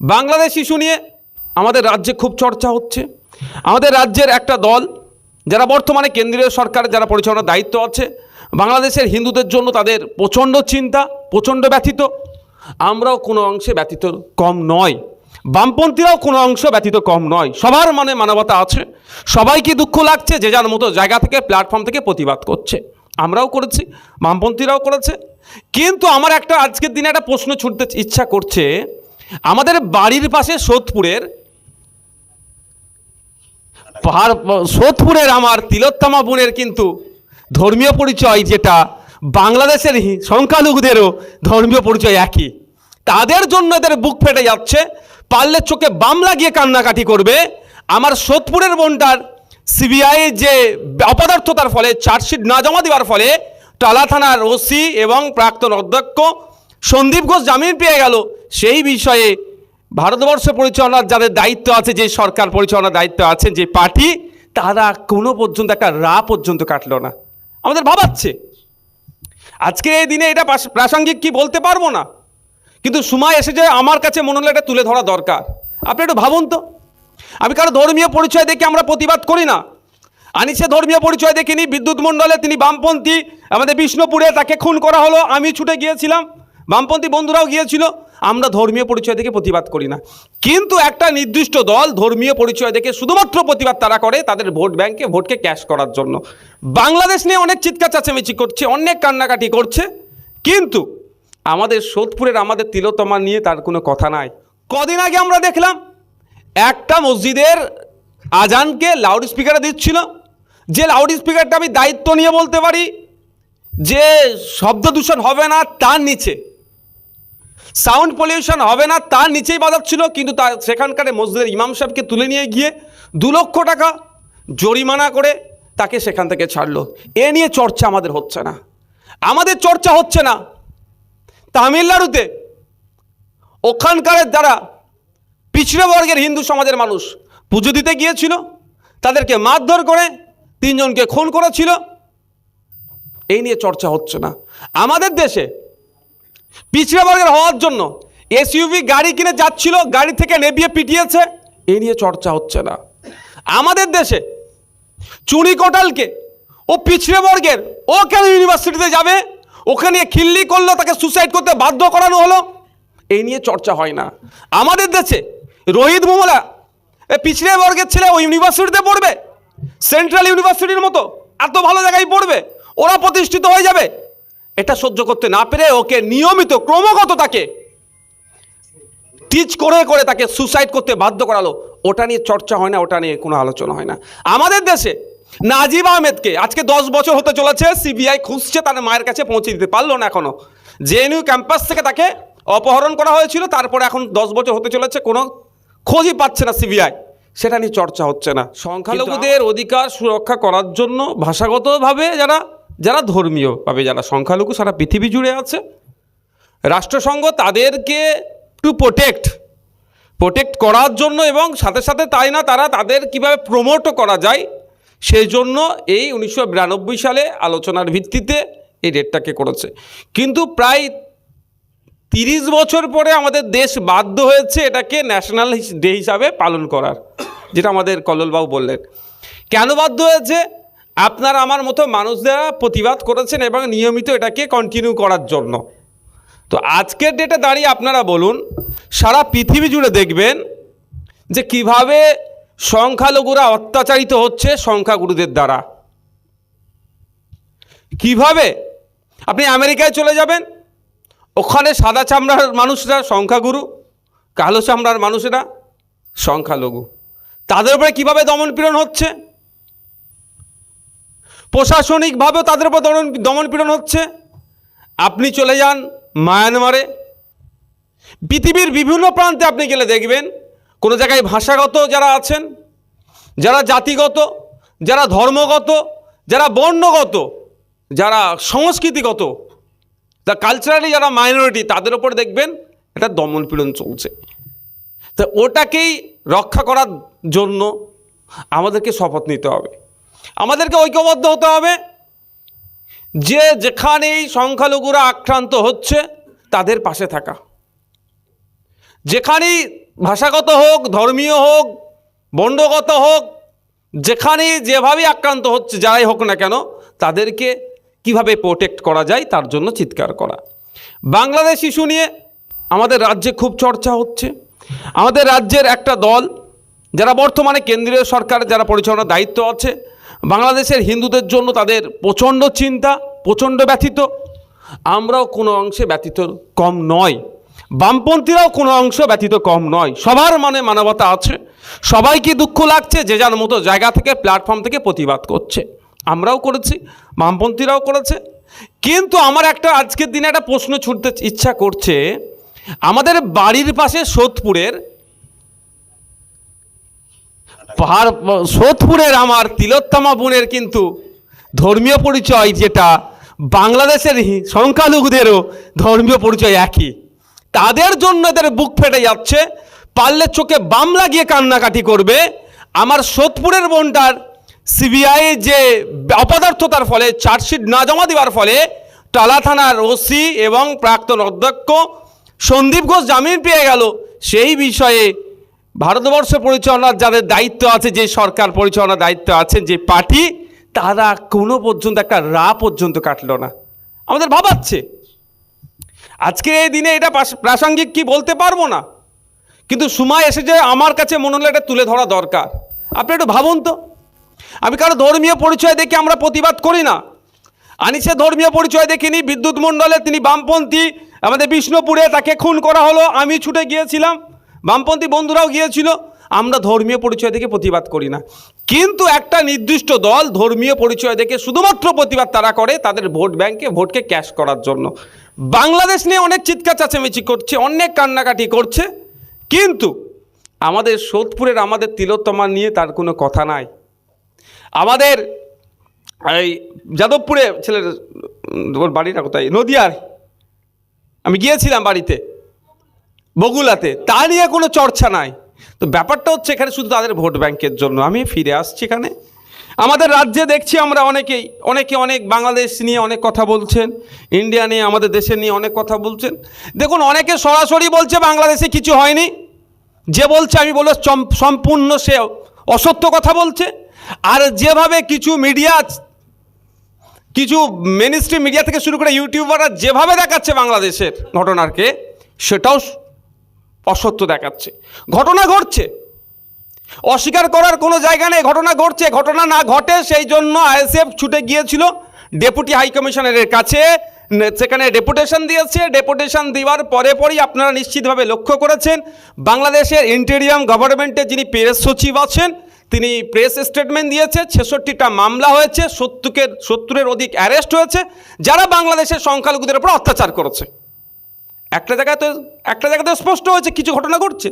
Bangladesh issue নিয়ে আমাদের রাজ্যে খুব চর্চা হচ্ছে। আমাদের রাজ্যের একটা দল, যারা বর্তমানে কেন্দ্রীয় সরকার, যারা পরিচালনার দায়িত্ব আছে, বাংলাদেশের হিন্দুদের জন্য তাদের প্রচণ্ড চিন্তা, প্রচণ্ড ব্যথিত। আমরাও কোনো অংশে ব্যথিত কম নয়। বামপন্থীরাও কোনো অংশ ব্যথিত কম নয়। সবার মানে মানবতা আছে। সবাইকে দুঃখ লাগছে যে যার মতো জায়গা থেকে, প্ল্যাটফর্ম থেকে প্রতিবাদ করছে। আমরাও করেছি, বামপন্থীরাও করেছে। কিন্তু আমার একটা আজকের দিনে একটা প্রশ্ন ছুটতে ইচ্ছা করছে আমাদের বাড়ির পাশে সোদপুরের, পাহাড়, সোদপুরের আমার তিলোত্তমা বোনের কিন্তু ধর্মীয় পরিচয় যেটা, বাংলাদেশের সংখ্যালঘুদেরও ধর্মীয় পরিচয় একই। তাদের জন্য এদের বুক ফেটে যাচ্ছে, পারলে চোখে বাম লাগিয়ে কান্নাকাটি করবে। আমার সোদপুরের বোনটার সিবিআই যে অপদার্থতার ফলে, চার্জশিট না জমা দেওয়ার ফলে, টালা থানার ওসি এবং প্রাক্তন অধ্যক্ষ সন্দীপ ঘোষ জামিন পেয়ে গেল। সেই বিষয়ে ভারতবর্ষ পরিচালনার যাদের দায়িত্ব আছে, যে সরকার পরিচালনার দায়িত্ব আছে যে পার্টি, তারা কোনো পর্যন্ত একটা রা পর্যন্ত কাটলো না। আমাদের ভাবাচ্ছে। আজকে এই দিনে এটা প্রাসঙ্গিক কি বলতে পারব না। কিন্তু সময় এসেছে আমার কাছে মনে হলো এটা তুলে ধরা দরকার। আপনি একটু ভাবুন তো। আমি কারও ধর্মীয় পরিচয় দেখে আমরা প্রতিবাদ করি না। আনিসে ধর্মীয় পরিচয় দেখিনি, বিদ্যুৎ মণ্ডলে তিনি বামপন্থী, আমাদের বিষ্ণুপুরে তাকে খুন করা হলো, আমি ছুটে গিয়েছিলাম। বামপন্থী বন্ধুরাও গিয়েছিল। আমরা ধর্মীয় পরিচয় দেখে প্রতিবাদ করি না। কিন্তু একটা নির্দিষ্ট দল ধর্মীয় পরিচয় দেখে শুধুমাত্র প্রতিবাদ তারা করে তাদের ভোট ব্যাংকে ভোটকে ক্যাশ করার জন্য। বাংলাদেশ নিয়ে অনেক চিৎকার চেঁচামেচি করছে, অনেক কান্নাকাটি করছে। কিন্তু আমাদের সোদপুরের আমাদের তিলোতমা নিয়ে তার কোনো কথা নাই। কদিন আগে আমরা দেখলাম, একটা মসজিদের আজানকে লাউড স্পিকারে দিচ্ছিল। যে লাউড স্পিকারটা আমি দায়িত্ব নিয়ে বলতে পারি, যে শব্দ দূষণ হবে না তার নিচে। সাউন্ড পলিউশন হবে না, তার নিচেই বাজাচ্ছিল কিন্তু তার সেখানকার মসজিদের ইমাম সাহেবকে তুলে নিয়ে গিয়ে দু লক্ষ টাকা জরিমানা করে তাকে সেখান থেকে ছাড়লো। এ নিয়ে চর্চা আমাদের হচ্ছে না। আমাদের চর্চা হচ্ছে না। তামিলনাড়ুতে ওখানকারের দ্বারা পিছড়ে বর্গের হিন্দু সমাজের মানুষ পুজো দিতে গিয়েছিল, তাদেরকে মারধর করে তিনজনকে খুন করেছিল। এই নিয়ে চর্চা হচ্ছে না। আমাদের দেশে পিছড়ে বর্গের হওয়ার জন্য। এসইউভি গাড়ি কিনে যাচ্ছিল, গাড়ি থেকে নেবিয়ে পিটিয়েছে। এই নিয়ে চর্চা হচ্ছে না। আমাদের দেশে চুনি কোটালকে, ও পিছড়ে বর্গের, ও কেন ইউনিভার্সিটিতে যাবে? ওখানে খিল্লি করল, তাকে সুসাইড করতে বাধ্য করানো হলো। এই নিয়ে চর্চা হয় না। আমাদের দেশে রোহিত মোমলা এ পিছড়ে বর্গের ছেলে ও ইউনিভার্সিটিতে পড়বে? সেন্ট্রাল ইউনিভার্সিটির মতো এত ভালো জায়গায় পড়বে? ওরা প্রতিষ্ঠিত হয়ে যাবে? এটা সহ্য করতে না পেরে ওকে নিয়মিত ক্রমাগত তাকে টিচ করে করে তাকে সুসাইড করতে বাধ্য করালো। ওটা নিয়ে চর্চা হয় না ওটা নিয়ে কোনো আলোচনা হয় না। আমাদের দেশে নাজিব আহমেদকে আজকে দশ বছর হতে চলেছে সিবিআই খুঁজছে তার মায়ের কাছে পৌঁছে দিতে পারল না এখনও জেএনইউ ক্যাম্পাস থেকে তাকে অপহরণ করা হয়েছিল তারপরে এখন দশ বছর হতে চলেছে কোনো খোঁজই পাচ্ছে না সিবিআই। সেটা নিয়ে চর্চা হচ্ছে না। সংখ্যালঘুদের অধিকার সুরক্ষা করার জন্য ভাষাগতভাবে যারা যারা ধর্মীয়ভাবে যারা সংখ্যালঘু সারা পৃথিবী জুড়ে আছে, রাষ্ট্রসংঘ তাদেরকে টু প্রোটেক্ট প্রোটেক্ট করার জন্য এবং সাথে সাথে তাই না তারা তাদের কীভাবে প্রমোটও করা যায় সেই জন্য এই উনিশশো বিরানব্বই সালে আলোচনার ভিত্তিতে এই ডেটটাকে করেছে। কিন্তু প্রায় তিরিশ বছর পরে আমাদের দেশ বাধ্য হয়েছে এটাকে ন্যাশনাল ডে হিসাবে পালন করার, যেটা আমাদের কল্লোলবাবু বললেন। কেন বাধ্য হয়েছে? আপনার আমার মতো মানুষরা প্রতিবাদ করেছেন এবং নিয়মিত এটাকে কন্টিনিউ করার জন্য। তো আজকের ডেটে দাঁড়িয়ে আপনারা বলুন, সারা পৃথিবী জুড়ে দেখবেন যে কীভাবে সংখ্যালঘুরা অত্যাচারিত হচ্ছে সংখ্যাগুরুদের দ্বারা। কীভাবে? আপনি আমেরিকায় চলে যাবেন, ওখানে সাদা চামড়ার মানুষরা সংখ্যাগুরু, কালো চামড়ার মানুষেরা সংখ্যালঘু। তাদের উপরে কীভাবে দমনপীড়ন হচ্ছে? প্রশাসনিকভাবেও তাদের উপর দমন দমনপীড়ন হচ্ছে। আপনি চলে যান মায়ানমারে। পৃথিবীর বিভিন্ন প্রান্তে আপনি গেলে দেখবেন, কোনো জায়গায় ভাষাগত যারা আছেন, যারা জাতিগত, যারা ধর্মগত, যারা বর্ণগত, যারা সংস্কৃতিগত, তা কালচারালি যারা মাইনরিটি তাদের ওপর দেখবেন এটা দমনপীড়ন চলছে। তা ওটাকেই রক্ষা করার জন্য আমাদেরকে শপথ নিতে হবে। আমাদেরকে ঐক্যবদ্ধ হতে হবে। যে যেখানেই সংখ্যালঘুরা আক্রান্ত হচ্ছে, তাদের পাশে থাকা। যেখানেই ভাষাগত হোক, ধর্মীয় হোক, বন্ডগত হোক, যেখানেই যেভাবেই আক্রান্ত হচ্ছে, যারাই হোক না কেন, তাদেরকে কীভাবে প্রোটেক্ট করা যায়, তার জন্য চিৎকার করা। বাংলাদেশ ইস্যু নিয়ে আমাদের রাজ্যে খুব চর্চা হচ্ছে। আমাদের রাজ্যের একটা দল, যারা বর্তমানে কেন্দ্রীয় সরকার, যারা পরিচালনার দায়িত্ব আছে বাংলাদেশের হিন্দুদের জন্য তাদের প্রচণ্ড চিন্তা, প্রচণ্ড ব্যথিত। আমরাও কোনো অংশে ব্যথিত কম নয়। বামপন্থীরাও কোনো অংশ ব্যথিত কম নয়। সবার মানে মানবতা আছে। সবাইকে দুঃখ লাগছে যে যার মতো জায়গা থেকে প্ল্যাটফর্ম থেকে প্রতিবাদ করছে। আমরাও করেছি, বামপন্থীরাও করেছে। কিন্তু আমার একটা আজকের দিনে একটা প্রশ্ন ছুটতে ইচ্ছা করছে। আমাদের বাড়ির পাশে সোদপুরের পাহাড় সোদপুরের আমার তিলোত্তমা বোনের কিন্তু ধর্মীয় পরিচয় যেটা বাংলাদেশের সংখ্যালঘুদেরও ধর্মীয় পরিচয় একই। তাদের জন্য এদের বুক ফেটে যাচ্ছে, পারলে চোখে বাম লাগিয়ে কান্নাকাটি করবে। আমার সোদপুরের বোনটার সিবিআই যে অপদার্থতার ফলে, চার্জশিট না জমা দেওয়ার ফলে টালা থানার ওসি এবং প্রাক্তন অধ্যক্ষ সন্দীপ ঘোষ জামিন পেয়ে গেল। সেই বিষয়ে ভারতবর্ষ পরিচালনার যাদের দায়িত্ব আছে, যে সরকার পরিচালনার দায়িত্ব আছে যে পার্টি, তারা কোনো পর্যন্ত একটা রা পর্যন্ত কাটলো না। আমাদের ভাবাচ্ছে। আজকে এই দিনে এটা প্রাসঙ্গিক কি বলতে পারব না। কিন্তু সময় এসেছে আমার কাছে মনে হলো এটা তুলে ধরা দরকার। আপনি একটু ভাবুন তো। আমি কারও ধর্মীয় পরিচয় দেখে আমরা প্রতিবাদ করি না। আনিসে ধর্মীয় পরিচয় দেখিনি, বিদ্যুৎ মণ্ডলে তিনি বামপন্থী, আমাদের বিষ্ণুপুরে তাকে খুন করা হলো, আমি ছুটে গিয়েছিলাম। বামপন্থী বন্ধুরাও গিয়েছিল। আমরা ধর্মীয় পরিচয় দেখে প্রতিবাদ করি না। কিন্তু একটা নির্দিষ্ট দল ধর্মীয় পরিচয় দেখে শুধুমাত্র প্রতিবাদ তারা করে তাদের ভোট ব্যাংকে ভোটকে ক্যাশ করার জন্য। বাংলাদেশ নিয়ে অনেক চিৎকার চেঁচামেচি করছে, অনেক কান্নাকাটি করছে। কিন্তু আমাদের সোদপুরের আমাদের তিলোত্তমা নিয়ে তার কোনো কথা নাই। আমাদের এই যাদবপুরে ছেলের বাড়িটা কোথায়? নদিয়ার। আমি গিয়েছিলাম বাড়িতে। বগুলাতে তা নিয়ে কোনো চর্চা নাই। তো ব্যাপারটা হচ্ছে এখানে শুধু তাদের ভোট ব্যাংকের জন্য। আমি ফিরে আসছি এখানে। আমাদের রাজ্যে দেখছি আমরা অনেকেই, অনেকে অনেক বাংলাদেশ নিয়ে অনেক কথা বলছেন, ইন্ডিয়া নিয়ে, আমাদের দেশের নিয়ে অনেক কথা বলছেন। দেখুন, অনেকে সরাসরি বলছে বাংলাদেশে কিছু হয়নি। যে বলছে আমি বলব সম্পূর্ণ সে অসত্য কথা বলছে। আর যেভাবে কিছু মিডিয়া, কিছু মেনস্ট্রিম মিডিয়া থেকে শুরু করে ইউটিউবাররা যেভাবে দেখাচ্ছে বাংলাদেশের ঘটনাকে, সেটাও অসত্য দেখাচ্ছে, ঘটনা ঘটছে। অস্বীকার করার কোনো জায়গা নেই, ঘটনা ঘটছে, ঘটনা না ঘটে সেই জন্য আইএসএফ ছুটে গিয়েছিল। ডেপুটি হাই কমিশনারের কাছে সেখানে ডেপুটেশন দিয়েছে। ডেপুটেশন দেওয়ার পরে পরই আপনারা নিশ্চিতভাবে লক্ষ্য করেছেন, বাংলাদেশের ইন্টেরিয়াম গভর্নমেন্টের যিনি প্রেস সচিব আছেন, তিনি প্রেস স্টেটমেন্ট দিয়েছে, ছেষট্টিটা মামলা হয়েছে সত্তরের সত্তরের অধিক অ্যারেস্ট হয়েছে, যারা বাংলাদেশের সংখ্যালঘুদের উপর অত্যাচার করেছে। একটা জায়গায় তো, একটা জায়গাতে স্পষ্ট হয়েছে, কিছু ঘটনা ঘটছে।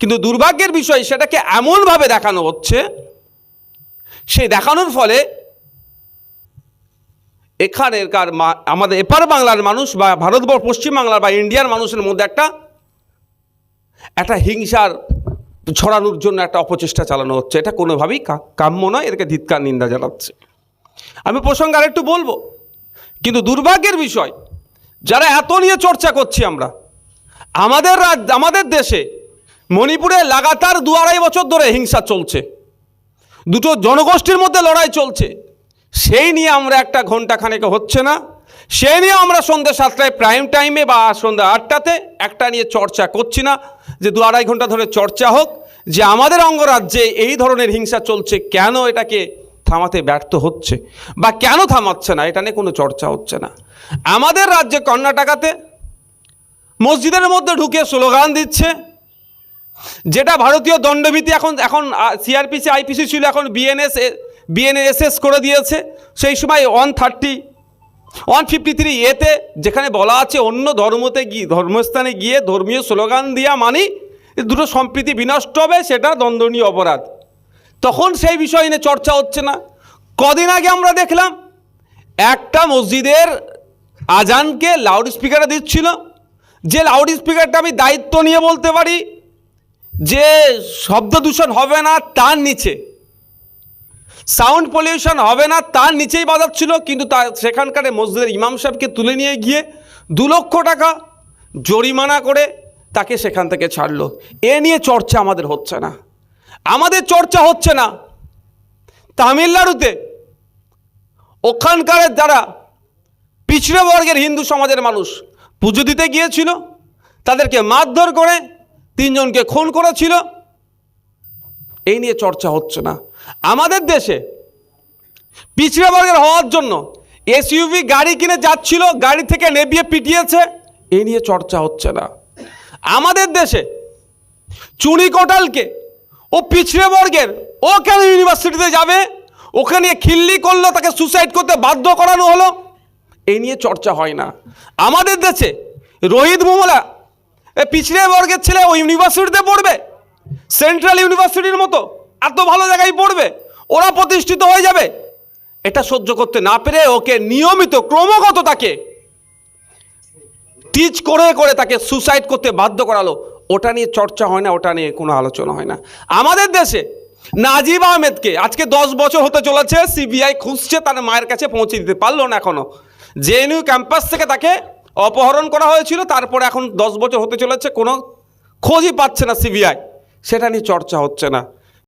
কিন্তু দুর্ভাগ্যের বিষয়, সেটাকে এমনভাবে দেখানো হচ্ছে, সেই দেখানোর ফলে এখানেরকার আমাদের এপার বাংলার মানুষ বা ভারতবর্ষ পশ্চিম বাংলার বা ইন্ডিয়ার মানুষের মধ্যে একটা একটা হিংসার ছড়ানোর জন্য একটা অপচেষ্টা চালানো হচ্ছে। এটা কোনোভাবেই কাম্য নয়, এদেরকে ধিৎকার নিন্দা জানাচ্ছে। আমি প্রসঙ্গে আরেকটু বলব, কিন্তু দুর্ভাগ্যের বিষয় যারা এত নিয়ে চর্চা করছি আমরা, আমাদের রাজ আমাদের দেশে মণিপুরে লাগাতার দু আড়াই বছর ধরে হিংসা চলছে। দুটো জনগোষ্ঠীর মধ্যে লড়াই চলছে। সেই নিয়ে আমরা একটা ঘণ্টা খানেক হচ্ছে না। সেই নিয়ে আমরা সন্ধ্যে সাতটায় প্রাইম টাইমে বা সন্ধ্যা আটটাতে একটা নিয়ে চর্চা করছি না, যে দু আড়াই ঘণ্টা ধরে চর্চা হোক, যে আমাদের অঙ্গরাজ্যে এই ধরনের হিংসা চলছে, কেন এটাকে থামাতে ব্যর্থ হচ্ছে বা কেন থামাচ্ছে না, এটা নিয়ে কোনো চর্চা হচ্ছে না। আমাদের রাজ্যে কর্ণাটকাতে মসজিদের মধ্যে ঢুকে স্লোগান দিচ্ছে, যেটা ভারতীয় দণ্ডবিধি এখন এখন সিআরপিসি আইপিসি ছিল, এখন বিএনএস বিএনএসএস করে দিয়েছে। সেই সময় one thirty one fifty three এতে যেখানে বলা আছে, অন্য ধর্মতে গিয়ে, ধর্মস্থানে গিয়ে ধর্মীয় স্লোগান দেওয়া মানি দুটো সম্প্রীতি বিনষ্ট হবে, সেটা দণ্ডনীয় অপরাধ। তখন সেই বিষয় নিয়ে চর্চা হচ্ছে না। কদিন আগে আমরা দেখলাম, একটা মসজিদের আজানকে লাউড স্পিকারে দিচ্ছিল। যে লাউড স্পিকারটা আমি দায়িত্ব নিয়ে বলতে পারি, যে শব্দ দূষণ হবে না, তার নিচে। সাউন্ড পলিউশন হবে না, তার নিচেই বাজাচ্ছিল, কিন্তু তা সেখানকার মসজিদের ইমাম সাহেবকে তুলে নিয়ে গিয়ে দু লক্ষ টাকা জরিমানা করে তাকে সেখান থেকে ছাড়লো। এ নিয়ে চর্চা আমাদের হচ্ছে না। আমাদের চর্চা হচ্ছে না। তামিলনাড়ুতে ওখানকার যারা পিছড়ে বর্গের হিন্দু সমাজের মানুষ, পুজো দিতে গিয়েছিল, তাদেরকে মারধর করে তিনজনকে খুন করেছিল। এই নিয়ে চর্চা হচ্ছে না। আমাদের দেশে পিছড়ে বর্গের হওয়ার জন্য এসইউভি গাড়ি কিনে যাচ্ছিল, গাড়ি থেকে নেবিয়ে পিটিয়েছে, এই নিয়ে চর্চা হচ্ছে না। আমাদের দেশে চুনি কোটালকে ও পিছড়ে বর্গের, ও কেন ইউনিভার্সিটিতে যাবে? ওখানে খিল্লি করল, তাকে সুসাইড করতে বাধ্য করানো হলো। এই নিয়ে চর্চা হয় না। আমাদের দেশে রোহিত মোমলা পিছড়ে বর্গের ছেলে ও ইউনিভার্সিটিতে পড়বে। সেন্ট্রাল ইউনিভার্সিটির মতো এত ভালো জায়গায় পড়বে, ওরা প্রতিষ্ঠিত হয়ে যাবে। এটা সহ্য করতে না পেরে ওকে নিয়মিত, ক্রমাগত তাকে টিচ করে করে তাকে সুসাইড করতে বাধ্য করালো। ওটা নিয়ে চর্চা হয় না, ওটা নিয়ে কোনো আলোচনা হয় না। আমাদের দেশে নাজিব আহমেদকে আজকে দশ বছর হতে চলেছে, সিবিআই খুঁজছে, তার মায়ের কাছে পৌঁছে দিতে পারল না এখনও জেএনইউ ক্যাম্পাস থেকে তাকে অপহরণ করা হয়েছিল, তারপরে এখন দশ বছর হতে চলেছে, কোনো খোঁজই পাচ্ছে না সিবিআই। সেটা নিয়ে চর্চা হচ্ছে না।